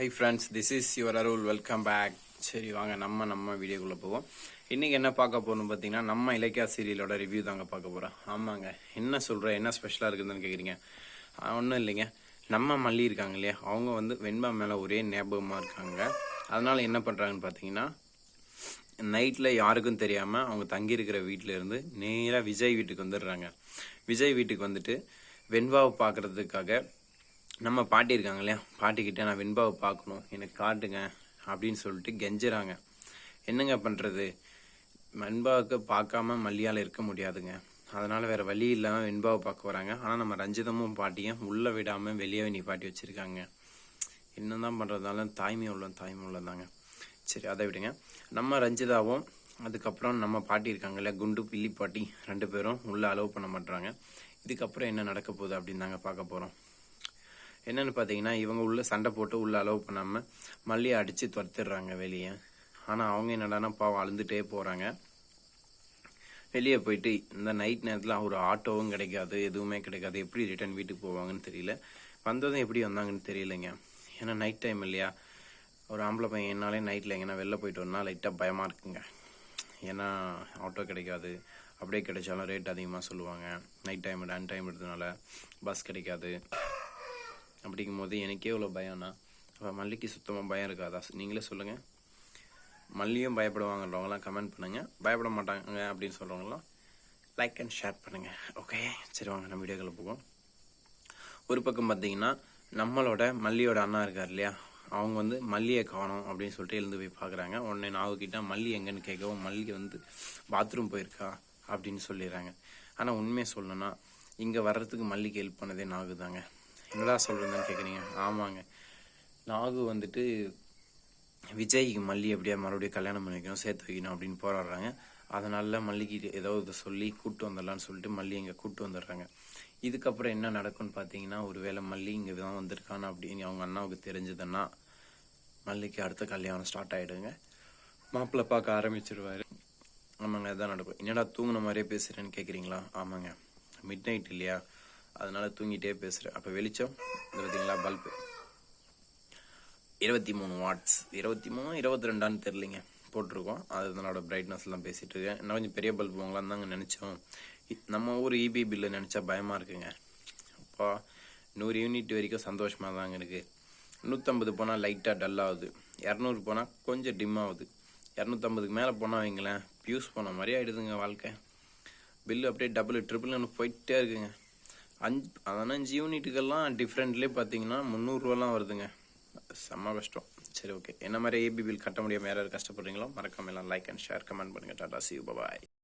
Hi friends this is your Arul welcome back சரி வாங்க நம்ம நம்ம வீடியோக்குள்ளே போவோம். இன்றைக்கி என்ன பார்க்க போகணும் பார்த்தீங்கன்னா நம்ம இலக்கியா சீரியலோட ரிவ்யூ தாங்க பார்க்க போகிறோம் ஆமாங்க. என்ன சொல்கிற என்ன ஸ்பெஷலாக இருக்குதுன்னு கேட்குறீங்க ஒன்றும் இல்லைங்க. நம்ம மல்லி இருக்காங்க இல்லையா? அவங்க வந்து வெண்பா மேலே ஒரே ஞாபகமாக இருக்காங்க. அதனால் என்ன பண்ணுறாங்கன்னு பார்த்தீங்கன்னா நைட்டில் யாருக்கும் தெரியாமல் அவங்க தங்கியிருக்கிற வீட்டில் இருந்து நேராக விஜய் வீட்டுக்கு வந்துடுறாங்க. விஜய் வீட்டுக்கு வந்துட்டு வெண்பாவை பார்க்குறதுக்காக நம்ம பாட்டி இருக்காங்க இல்லையா? பாட்டிக்கிட்ட நான் வெண்பாவை பார்க்கணும். எனக்கு காட்டுங்க அப்படின்னு சொல்லிட்டு கெஞ்சுறாங்க. என்னங்க பண்ணுறது வெண்பாவுக்கு பார்க்காம மல்லியால் இருக்க முடியாதுங்க. அதனால் வேறு வழி இல்லாமல் வெண்பாவை பார்க்க வராங்க. ஆனால் நம்ம ரஞ்சிதமும் பாட்டியும் உள்ளே விடாமல் வெளியே நிப்பாட்டி வச்சுருக்காங்க. என்ன தான் பண்ணுறதுனால தாய்மை உள்ள தாய்மை உள்ளதாங்க சரி அதை விடுங்க. நம்ம ரஞ்சிதாவும் அதுக்கப்புறம் நம்ம பாட்டி இருக்காங்கல்ல குண்டு பில்லி பாட்டி ரெண்டு பேரும் உள்ளே அலோவ் பண்ண மாட்டுறாங்க இதுக்கப்புறம் என்ன நடக்க போகுது அப்படின்னு தாங்க பார்க்க போகிறோம் என்னன்னு பார்த்தீங்கன்னா இவங்க உள்ள சண்டை போட்டு உள்ள அலோவ் பண்ணாமல் மல்லியை அடித்து துரத்திடுறாங்க வெளியே. ஆனால் அவங்க என்னடானா பாவம் அழுந்துட்டே போகிறாங்க வெளியே போயிட்டு இந்த நைட் நேரத்தில் ஒரு ஆட்டோவும் கிடைக்காது எதுவுமே கிடைக்காது. எப்படி ரிட்டர்ன் வீட்டுக்கு போவாங்கன்னு தெரியல. வந்ததும் எப்படி வந்தாங்கன்னு தெரியலைங்க. ஏன்னா நைட் டைம் இல்லையா? ஒரு ஆம்பளை பையன் என்னாலே நைட்டில் எங்கன்னா வெளில போயிட்டு வரனா லைட்டாக பயமாக இருக்குங்க. ஏன்னா ஆட்டோ கிடைக்காது. அப்படியே கிடைச்சாலும் ரேட் அதிகமாக சொல்லுவாங்க. நைட் டைம் அன் டைம் எடுத்ததுனால பஸ் கிடைக்காது. அப்படிங்கும் போது எனக்கே இவ்வளோ பயம்னா அப்போ மல்லிக்கு சுத்தமாக பயம் இருக்காதா? நீங்களே சொல்லுங்கள் மல்லியும் பயப்படுவாங்கன்றவங்களாம் கமெண்ட் பண்ணுங்கள் பயப்பட மாட்டாங்க அப்படின்னு சொல்கிறவங்களாம் லைக் அண்ட் ஷேர் பண்ணுங்கள் ஓகே சரி வாங்க நம்ம வீடியோக்களை போவோம். ஒரு பக்கம் பார்த்தீங்கன்னா நம்மளோட மல்லியோட அண்ணா இருக்கார் இல்லையா? அவங்க வந்து மல்லியை காணோம் அப்படின்னு சொல்லிட்டு எழுந்து போய் பார்க்குறாங்க. உடனே நாவுக்கிட்ட மல்லி எங்கன்னு கேட்கவும் மல்லி வந்து பாத்ரூம் போயிருக்கா? அப்படின்னு சொல்லிடுறாங்க. ஆனால் உண்மையை சொல்லணும்னா இங்கே வர்றதுக்கு மல்லிக்கு ஹெல்ப் பண்ணதே நாகு தாங்க என்னடா சொல்கிறதுன்னு கேட்குறீங்க ஆமாங்க. நாகு வந்துட்டு விஜய்க்கு மல்லி அப்படியே மறுபடியும் கல்யாணம் பண்ணி வைக்கணும் சேர்த்து வைக்கணும் அப்படின்னு போராடுறாங்க. அதனால மல்லிக்கு ஏதோ இதை சொல்லி கூப்பிட்டு வந்துடலான்னு சொல்லிட்டு மல்லி இங்கே கூட்டு வந்துடுறாங்க. இதுக்கப்புறம் என்ன நடக்கும்னு பார்த்தீங்கன்னா ஒருவேளை மல்லி இங்கே தான் வந்திருக்கான்னு அப்படின்னு அவங்க அண்ணாவுக்கு தெரிஞ்சதுன்னா மல்லிக்கு அடுத்த கல்யாணம் ஸ்டார்ட் ஆகிடுங்க மாப்பிள்ளை பார்க்க ஆரம்பிச்சிருவாரு. ஆமாங்க அதான் நடக்கும். என்னடா தூங்கின மாதிரியே பேசுகிறேன்னு கேட்குறீங்களா ஆமாங்க. மிட் நைட் இல்லையா? அதனால தூங்கிட்டே பேசுகிறேன் அப்போ வெளிச்சம் இது பார்த்தீங்களா பல்பு இருபத்தி மூணு வாட்ஸ் இருபத்தி மூணு இருபத்தி ரெண்டான்னு தெரிலிங்க போட்டிருக்கோம் அதனோட பிரைட்னஸ்லாம் பேசிகிட்டு இருக்கேன். இன்னும் கொஞ்சம் பெரிய பல்ப் வாங்கலாம் தாங்க நினச்சோம். நம்ம ஊர் இபி பில்லு நினச்சா பயமாக இருக்குங்க. அப்போ நூறு யூனிட் வரைக்கும் சந்தோஷமாக தாங்க இருக்குது நூற்றம்பது போனால் லைட்டாக டல்லாகுது இரநூறு போனால் கொஞ்சம் டிம் ஆகுது. இரநூத்தம்பதுக்கு மேலே போனால் வைங்களேன் பியூஸ் போன மாதிரி ஆகிடுதுங்க வாழ்க்கை. பில்லு அப்படியே டபுள் ட்ரிபிள்னு போயிட்டே இருக்குங்க. அஞ்சு பதினஞ்சு யூனிட்டுக்கெல்லாம் டிஃப்ரெண்ட்லேயே பார்த்தீங்கன்னா முந்நூறுரூவாலாம் வருதுங்க. செம்ம கஷ்டம். சரி ஓகே என்ன மாதிரி ஏபி பில் கட்ட முடியாமல் யாராவது கஷ்டப்படுறீங்களோ மறக்காம எல்லாம் லைக் அண்ட் ஷேர் கமெண்ட் பண்ணுங்கள் டாடா சி பாய்